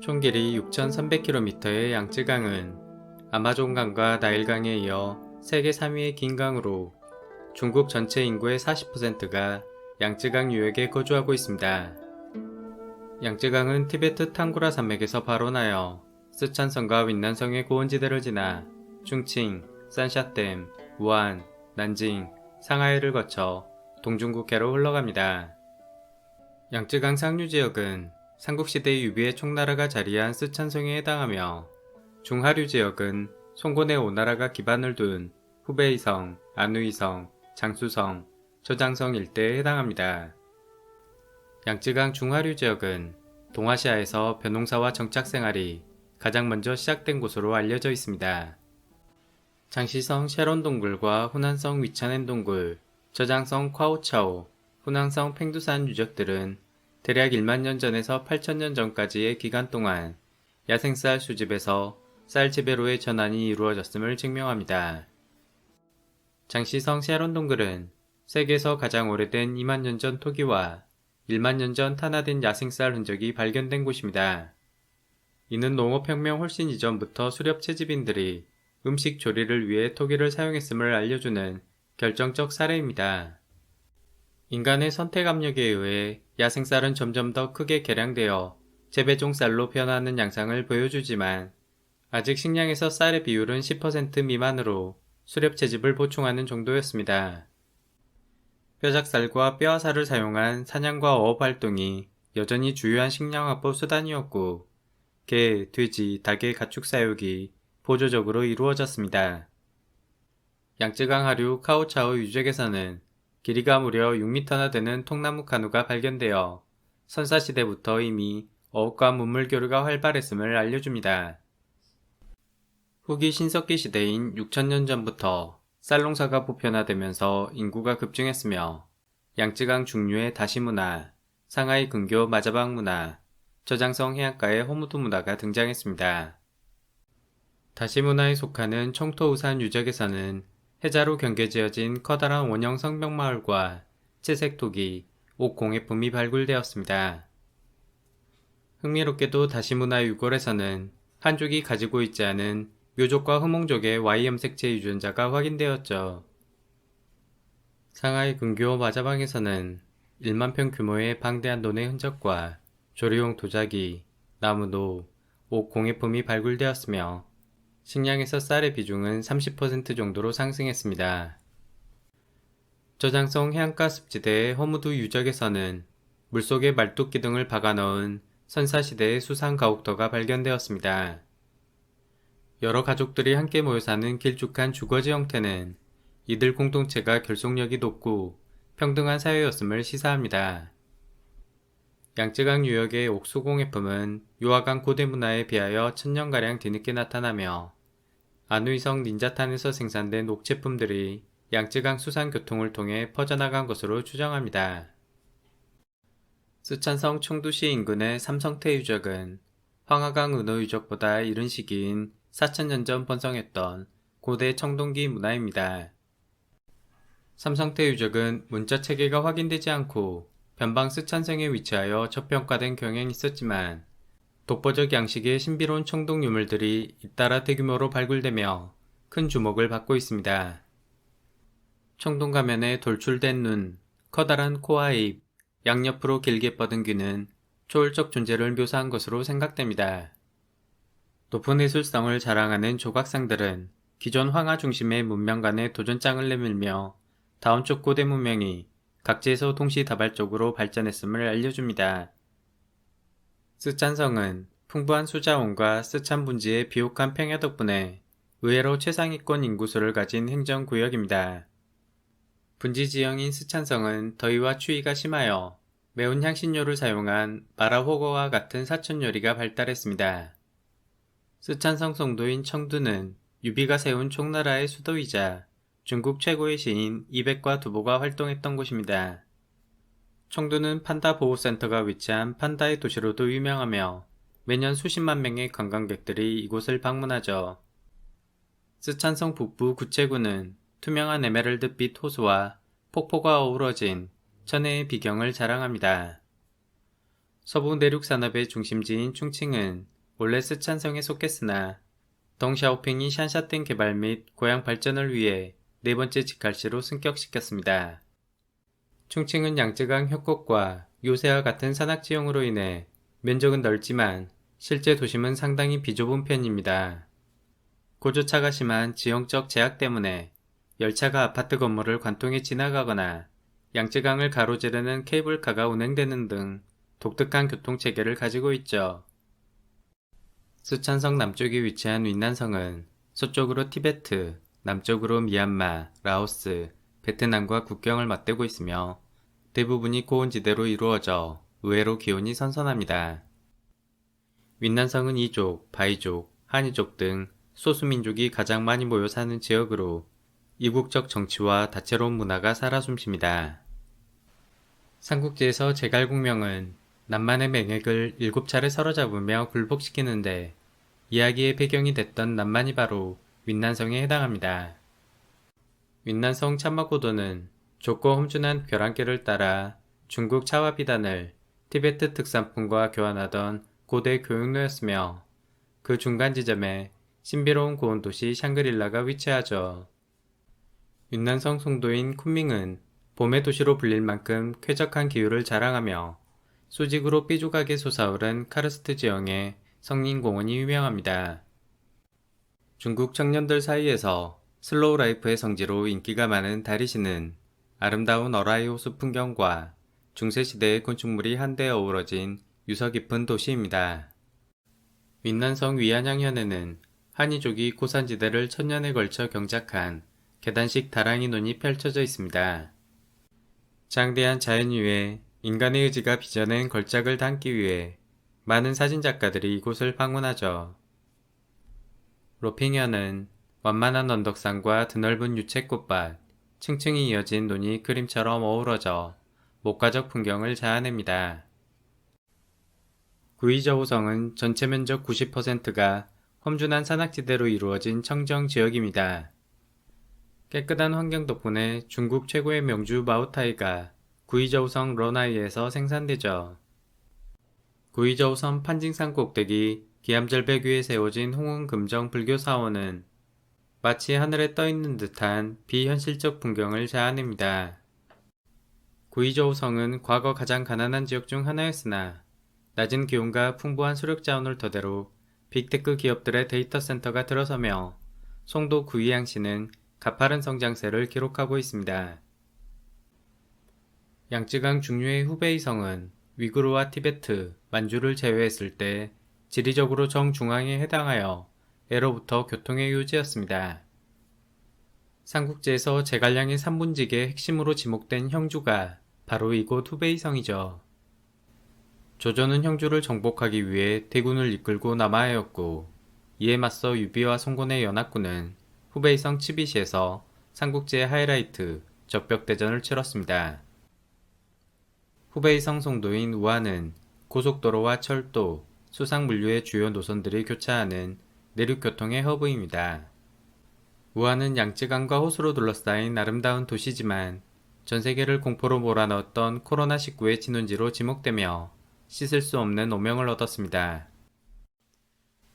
총 길이 6,300km의 양쯔강은 아마존강과 나일강에 이어 세계 3위의 긴 강으로 중국 전체 인구의 40%가 양쯔강 유역에 거주하고 있습니다. 양쯔강은 티베트 탕구라 산맥에서 발원하여 스촨성과 윈난성의 고원지대를 지나 충칭, 산샤댐, 우한, 난징, 상하이를 거쳐 동중국해로 흘러갑니다. 양쯔강 상류 지역은 삼국시대 유비의 총나라가 자리한 스촨성에 해당하며 중하류 지역은 송곤의 오나라가 기반을 둔 후베이성, 안우이성, 장수성, 저장성 일대에 해당합니다. 양쯔강 중하류 지역은 동아시아에서 벼농사와 정착 생활이 가장 먼저 시작된 곳으로 알려져 있습니다. 장시성 셰론 동굴과 후난성 위찬엔 동굴, 저장성 콰오차오, 후난성 팽두산 유적들은 대략 1만 년 전에서 8천 년 전까지의 기간 동안 야생쌀 수집에서 쌀 재배로의 전환이 이루어졌음을 증명합니다. 장시성 셰론동굴은 세계에서 가장 오래된 2만 년 전 토기와 1만 년 전 탄화된 야생쌀 흔적이 발견된 곳입니다. 이는 농업혁명 훨씬 이전부터 수렵 채집인들이 음식 조리를 위해 토기를 사용했음을 알려주는 결정적 사례입니다. 인간의 선택 압력에 의해 야생쌀은 점점 더 크게 개량되어 재배종 쌀로 변하는 양상을 보여주지만 아직 식량에서 쌀의 비율은 10% 미만으로 수렵 채집을 보충하는 정도였습니다. 뼈작살과 뼈화살을 사용한 사냥과 어업 활동이 여전히 주요한 식량 확보 수단이었고 개, 돼지, 닭의 가축 사육이 보조적으로 이루어졌습니다. 양쯔강 하류 카오차오 유적에서는 길이가 무려 6m나 되는 통나무 카누가 발견되어 선사시대부터 이미 어업과 문물 교류가 활발했음을 알려줍니다. 후기 신석기 시대인 6천년 전부터 쌀농사가 보편화되면서 인구가 급증했으며 양쯔강 중류의 다시 문화, 상하이 근교 마자방 문화, 저장성 해안가의 호무도 문화가 등장했습니다. 다시 문화에 속하는 청토우산 유적에서는 해자로 경계지어진 커다란 원형 성벽마을과 채색토기, 옥공예품이 발굴되었습니다. 흥미롭게도 다시문화 유골에서는 한족이 가지고 있지 않은 묘족과 흐몽족의 Y염색체 유전자가 확인되었죠. 상하이 근교 마자방에서는 1만 평 규모의 방대한 논의 흔적과 조리용 도자기, 나무도, 옥 공예품이 발굴되었으며 식량에서 쌀의 비중은 30% 정도로 상승했습니다. 저장성 해안가 습지대의 허무두 유적에서는 물속에 말뚝기 등을 박아 넣은 선사시대의 수상 가옥터가 발견되었습니다. 여러 가족들이 함께 모여 사는 길쭉한 주거지 형태는 이들 공동체가 결속력이 높고 평등한 사회였음을 시사합니다. 양쯔강 유역의 옥수공예품은 요하강 고대 문화에 비하여 천년가량 뒤늦게 나타나며 안우이성 닌자탄에서 생산된 옥제품들이 양쯔강 수산교통을 통해 퍼져나간 것으로 추정합니다. 스촨성 청두시 인근의 삼성태 유적은 황하강 은호 유적보다 이른 시기인 4천년 전 번성했던 고대 청동기 문화입니다. 삼성태 유적은 문자 체계가 확인되지 않고 변방 스촨성에 위치하여 저평가된 경향이 있었지만 독보적 양식의 신비로운 청동 유물들이 잇따라 대규모로 발굴되며 큰 주목을 받고 있습니다. 청동 가면에 돌출된 눈, 커다란 코와 입, 양옆으로 길게 뻗은 귀는 초월적 존재를 묘사한 것으로 생각됩니다. 높은 예술성을 자랑하는 조각상들은 기존 황하 중심의 문명 간의 도전장을 내밀며 다음 쪽 고대 문명이 각지에서 동시다발적으로 발전했음을 알려줍니다. 스촨성은 풍부한 수자원과 스촨 분지의 비옥한 평야 덕분에 의외로 최상위권 인구수를 가진 행정구역입니다. 분지 지형인 스촨성은 더위와 추위가 심하여 매운 향신료를 사용한 마라호거와 같은 사천 요리가 발달했습니다. 스촨성 성도인 청두는 유비가 세운 총나라의 수도이자 중국 최고의 시인 이백과 두보가 활동했던 곳입니다. 청두는 판다 보호센터가 위치한 판다의 도시로도 유명하며 매년 수십만 명의 관광객들이 이곳을 방문하죠. 스촨성 북부 구체구는 투명한 에메랄드빛 호수와 폭포가 어우러진 천혜의 비경을 자랑합니다. 서부 내륙 산업의 중심지인 충칭은 원래 스촨성에 속했으나 덩샤오핑이 샨샤땡 개발 및 고향 발전을 위해 네 번째 직할시로 승격시켰습니다. 충칭은 양쯔강 협곡과 요새와 같은 산악지형으로 인해 면적은 넓지만 실제 도심은 상당히 비좁은 편입니다. 고조차가 심한 지형적 제약 때문에 열차가 아파트 건물을 관통해 지나가거나 양쯔강을 가로지르는 케이블카가 운행되는 등 독특한 교통체계를 가지고 있죠. 수찬성 남쪽에 위치한 윈난성은 서쪽으로 티베트, 남쪽으로 미얀마, 라오스, 베트남과 국경을 맞대고 있으며 대부분이 고온지대로 이루어져 의외로 기온이 선선합니다. 윈난성은 이족, 바이족, 한이족 등 소수민족이 가장 많이 모여 사는 지역으로 이국적 정치와 다채로운 문화가 살아 숨쉽니다. 삼국지에서 제갈공명은 남만의 맹액을 일곱 차례 사로잡으며 굴복시키는데 이야기의 배경이 됐던 남만이 바로 윈난성에 해당합니다. 윈난성 참마고도는 좁고 험준한 벼랑길을 따라 중국 차와 비단을 티베트 특산품과 교환하던 고대 교육로였으며 그 중간 지점에 신비로운 고원 도시 샹그릴라가 위치하죠. 윈난성 송도인 쿤밍은 봄의 도시로 불릴 만큼 쾌적한 기후를 자랑하며 수직으로 삐죽하게 솟아오른 카르스트 지형의 성린공원이 유명합니다. 중국 청년들 사이에서 슬로우 라이프의 성지로 인기가 많은 다리시는 아름다운 어라이 호수 풍경과 중세시대의 건축물이 한데 어우러진 유서 깊은 도시입니다. 윈난성 위안양현에는 한이족이 고산지대를 천년에 걸쳐 경작한 계단식 다랑이 논이 펼쳐져 있습니다. 장대한 자연 위에 인간의 의지가 빚어낸 걸작을 담기 위해 많은 사진작가들이 이곳을 방문하죠. 로핑현은 완만한 언덕산과 드넓은 유채꽃밭, 층층이 이어진 논이 그림처럼 어우러져 목가적 풍경을 자아냅니다. 구이저우성은 전체 면적 90%가 험준한 산악지대로 이루어진 청정 지역입니다. 깨끗한 환경 덕분에 중국 최고의 명주 마우타이가 구이저우성 러나이에서 생산되죠. 구이저우성 판징산 꼭대기 기암절벽 위에 세워진 홍은금정 불교 사원은 마치 하늘에 떠있는 듯한 비현실적 풍경을 자아냅니다. 구이저우성은 과거 가장 가난한 지역 중 하나였으나 낮은 기온과 풍부한 수력 자원을 토대로 빅테크 기업들의 데이터 센터가 들어서며 송도 구이양시는 가파른 성장세를 기록하고 있습니다. 양쯔강 중류의 후베이성은 위구르와 티베트, 만주를 제외했을 때 지리적으로 정중앙에 해당하여 애로부터 교통의 요지였습니다. 삼국지에서 제갈량의 3분직의 핵심으로 지목된 형주가 바로 이곳 후베이성이죠. 조조는 형주를 정복하기 위해 대군을 이끌고 남하하였고 이에 맞서 유비와 송곤의 연합군은 후베이성 치비시에서 삼국지의 하이라이트 적벽대전을 치렀습니다. 후베이성 송도인 우한은 고속도로와 철도, 수상물류의 주요 노선들이 교차하는 내륙교통의 허브입니다. 우한은 양쯔강과 호수로 둘러싸인 아름다운 도시지만 전 세계를 공포로 몰아넣었던 코로나19의 진원지로 지목되며 씻을 수 없는 오명을 얻었습니다.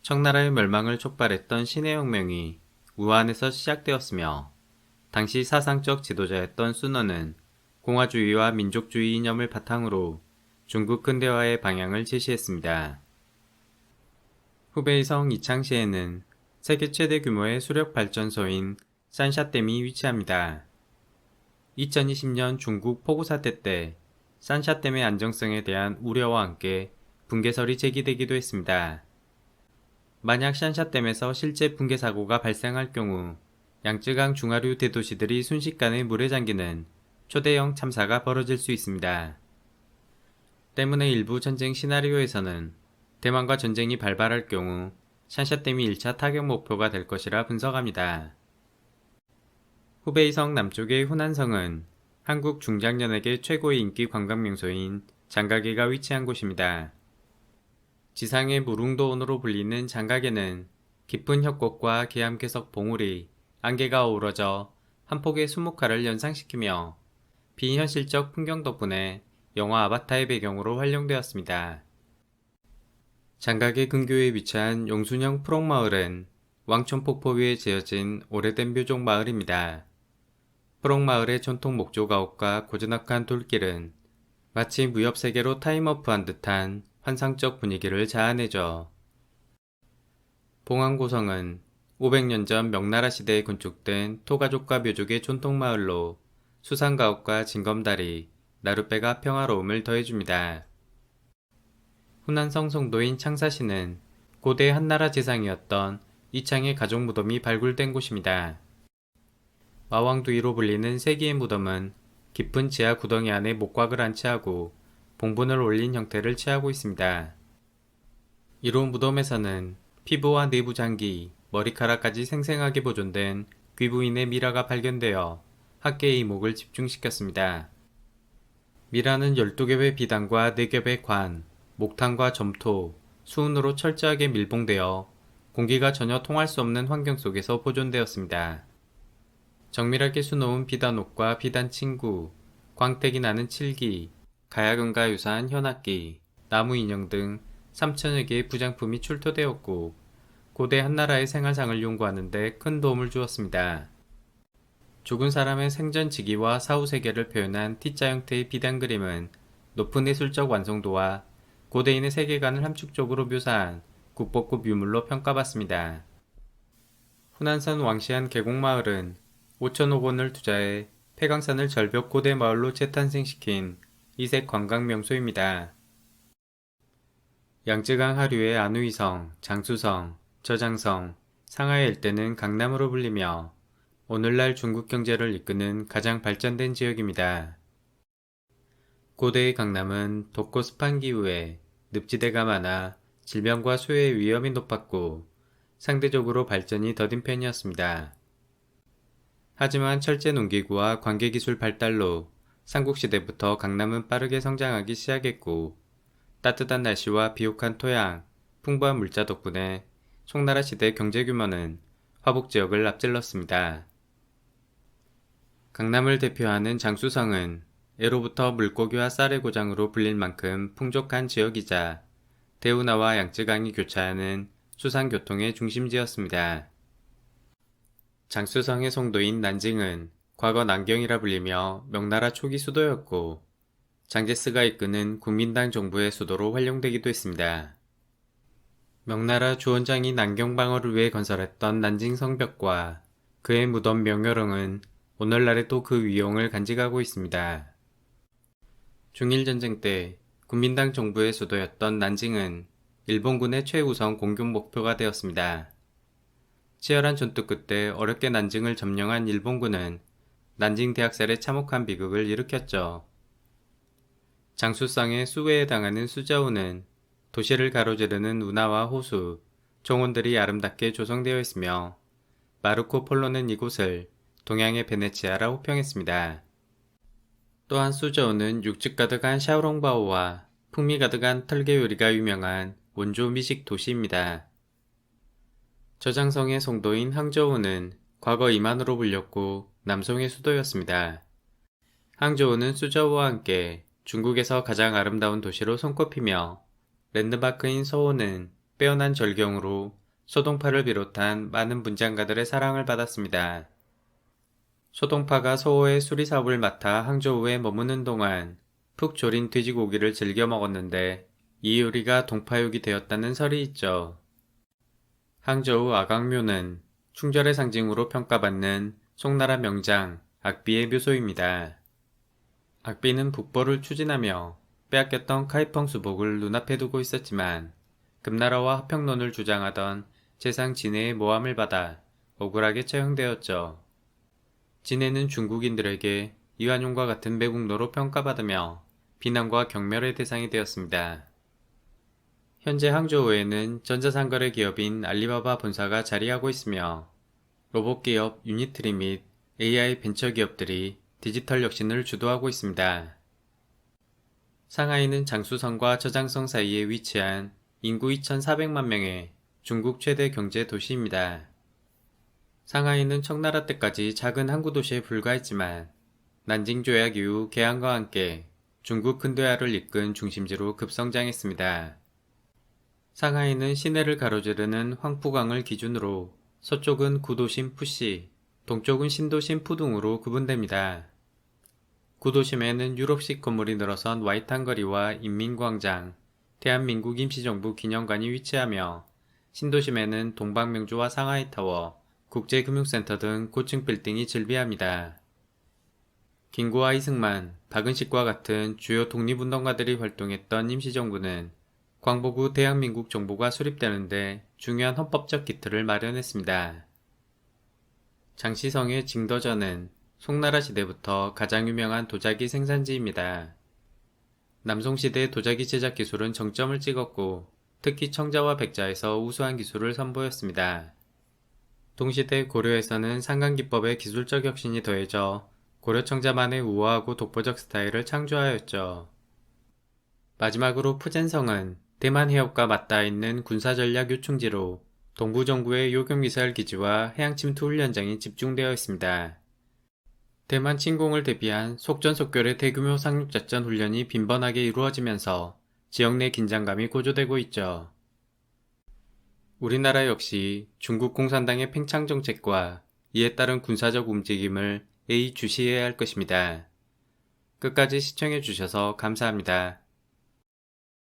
청나라의 멸망을 촉발했던 신의 혁명이 우한에서 시작되었으며 당시 사상적 지도자였던 순원은 공화주의와 민족주의 이념을 바탕으로 중국 근대화의 방향을 제시했습니다. 후베이성 이창시에는 세계 최대 규모의 수력 발전소인 산샤댐이 위치합니다. 2020년 중국 폭우 사태 때 산샤댐의 안정성에 대한 우려와 함께 붕괴설이 제기되기도 했습니다. 만약 산샤댐에서 실제 붕괴 사고가 발생할 경우 양쯔강 중하류 대도시들이 순식간에 물에 잠기는 초대형 참사가 벌어질 수 있습니다. 때문에 일부 전쟁 시나리오에서는 대만과 전쟁이 발발할 경우 샨샤댐이 1차 타격 목표가 될 것이라 분석합니다. 후베이성 남쪽의 후난성은 한국 중장년에게 최고의 인기 관광 명소인 장가계가 위치한 곳입니다. 지상의 무릉도원으로 불리는 장가계는 깊은 협곡과 계암괴석 봉우리, 안개가 어우러져 한 폭의 수목화를 연상시키며 비현실적 풍경 덕분에 영화 아바타의 배경으로 활용되었습니다. 장각의 근교에 위치한 용순형 프록마을은 왕천폭포 위에 지어진 오래된 묘종 마을입니다. 프록마을의 전통 목조 가옥과 고즈넉한 돌길은 마치 무협 세계로 타임어프한 듯한 환상적 분위기를 자아내죠. 봉안고성은 500년 전 명나라 시대에 건축된 토가족과 묘족의 전통 마을로 수상가옥과 징검다리, 나룻배가 평화로움을 더해줍니다. 후난성 성도인 창사시는 고대 한나라 지상이었던 이창의 가족 무덤이 발굴된 곳입니다. 마왕두이로 불리는 세기의 무덤은 깊은 지하 구덩이 안에 목곽을 안치하고 봉분을 올린 형태를 취하고 있습니다. 이로 무덤에서는 피부와 내부 장기, 머리카락까지 생생하게 보존된 귀부인의 미라가 발견되어 학계의 이목을 집중시켰습니다. 미라는 12겹의 비단과 4겹의 관, 목탄과 점토, 수은으로 철저하게 밀봉되어 공기가 전혀 통할 수 없는 환경 속에서 보존되었습니다. 정밀하게 수놓은 비단옷과 비단 친구, 광택이 나는 칠기, 가야금과 유사한 현악기, 나무 인형 등 3천여 개의 부장품이 출토되었고 고대 한나라의 생활상을 연구하는 데 큰 도움을 주었습니다. 죽은 사람의 생전 지기와 사후 세계를 표현한 T자 형태의 비단 그림은 높은 예술적 완성도와 고대인의 세계관을 함축적으로 묘사한 국보급 유물로 평가받습니다. 후난산 왕시안 계곡마을은 5천억 원을 투자해 폐광산을 절벽 고대 마을로 재탄생시킨 이색 관광 명소입니다. 양쯔강 하류의 안우이성, 장수성, 저장성, 상하이 일대는 강남으로 불리며 오늘날 중국 경제를 이끄는 가장 발전된 지역입니다. 고대의 강남은 덥고 습한 기후에 늪지대가 많아 질병과 수해의 위험이 높았고 상대적으로 발전이 더딘 편이었습니다. 하지만 철제 농기구와 관계기술 발달로 삼국시대부터 강남은 빠르게 성장하기 시작했고 따뜻한 날씨와 비옥한 토양, 풍부한 물자 덕분에 송나라 시대 경제 규모는 화북 지역을 앞질렀습니다. 강남을 대표하는 장수성은 예로부터 물고기와 쌀의 고장으로 불릴 만큼 풍족한 지역이자 대운하와 양쯔강이 교차하는 수산교통의 중심지였습니다. 장수성의 송도인 난징은 과거 난경이라 불리며 명나라 초기 수도였고 장제스가 이끄는 국민당 정부의 수도로 활용되기도 했습니다. 명나라 주원장이 난경 방어를 위해 건설했던 난징 성벽과 그의 무덤 명여릉은 오늘날에도 그 위용을 간직하고 있습니다. 중일전쟁 때 국민당 정부의 수도였던 난징은 일본군의 최우선 공격 목표가 되었습니다. 치열한 전투 끝에 어렵게 난징을 점령한 일본군은 난징 대학살에 참혹한 비극을 일으켰죠. 장수성의 수배에 당하는 수자우는 도시를 가로지르는 운하와 호수, 종원들이 아름답게 조성되어 있으며 마르코 폴로는 이곳을 동양의 베네치아라 호평했습니다. 또한 수저우는 육즙 가득한 샤오롱바오와 풍미 가득한 털개 요리가 유명한 원조 미식 도시입니다. 저장성의 송도인 항저우는 과거 이만으로 불렸고 남송의 수도였습니다. 항저우는 수저우와 함께 중국에서 가장 아름다운 도시로 손꼽히며 랜드마크인 서호는 빼어난 절경으로 소동파를 비롯한 많은 문장가들의 사랑을 받았습니다. 소동파가 서호의 수리 사업을 맡아 항저우에 머무는 동안 푹 졸인 돼지고기를 즐겨 먹었는데 이 요리가 동파육이 되었다는 설이 있죠. 항저우 아강묘는 충절의 상징으로 평가받는 송나라 명장 악비의 묘소입니다. 악비는 북벌을 추진하며 빼앗겼던 카이펑 수복을 눈앞에 두고 있었지만 금나라와 합평론을 주장하던 재상 진해의 모함을 받아 억울하게 처형되었죠. 진해는 중국인들에게 이완용과 같은 매국노로 평가받으며 비난과 경멸의 대상이 되었습니다. 현재 항저우에는 전자상거래 기업인 알리바바 본사가 자리하고 있으며 로봇 기업 유니트리 및 AI 벤처 기업들이 디지털 혁신을 주도하고 있습니다. 상하이는 장수성과 저장성 사이에 위치한 인구 2,400만 명의 중국 최대 경제 도시입니다. 상하이는 청나라 때까지 작은 항구 도시에 불과했지만 난징 조약 이후 개항과 함께 중국 근대화를 이끈 중심지로 급성장했습니다. 상하이는 시내를 가로지르는 황푸강을 기준으로 서쪽은 구도심 푸시, 동쪽은 신도심 푸둥으로 구분됩니다. 구도심에는 유럽식 건물이 늘어선 와이탄거리와 인민광장, 대한민국 임시정부 기념관이 위치하며 신도심에는 동방명주와 상하이타워, 국제금융센터 등 고층 빌딩이 즐비합니다. 김구와 이승만, 박은식과 같은 주요 독립운동가들이 활동했던 임시정부는 광복 후 대한민국 정부가 수립되는데 중요한 헌법적 기틀을 마련했습니다. 장시성의 징더전은 송나라 시대부터 가장 유명한 도자기 생산지입니다. 남송시대 도자기 제작 기술은 정점을 찍었고 특히 청자와 백자에서 우수한 기술을 선보였습니다. 동시대 고려에서는 상강기법의 기술적 혁신이 더해져 고려청자만의 우아하고 독보적 스타일을 창조하였죠. 마지막으로 푸젠성은 대만 해협과 맞닿아 있는 군사전략 요충지로 동부 정부의 요격미사일 기지와 해양침투 훈련장이 집중되어 있습니다. 대만 침공을 대비한 속전속결의 대규모 상륙작전 훈련이 빈번하게 이루어지면서 지역 내 긴장감이 고조되고 있죠. 우리나라 역시 중국 공산당의 팽창 정책과 이에 따른 군사적 움직임을 예의 주시해야 할 것입니다. 끝까지 시청해 주셔서 감사합니다.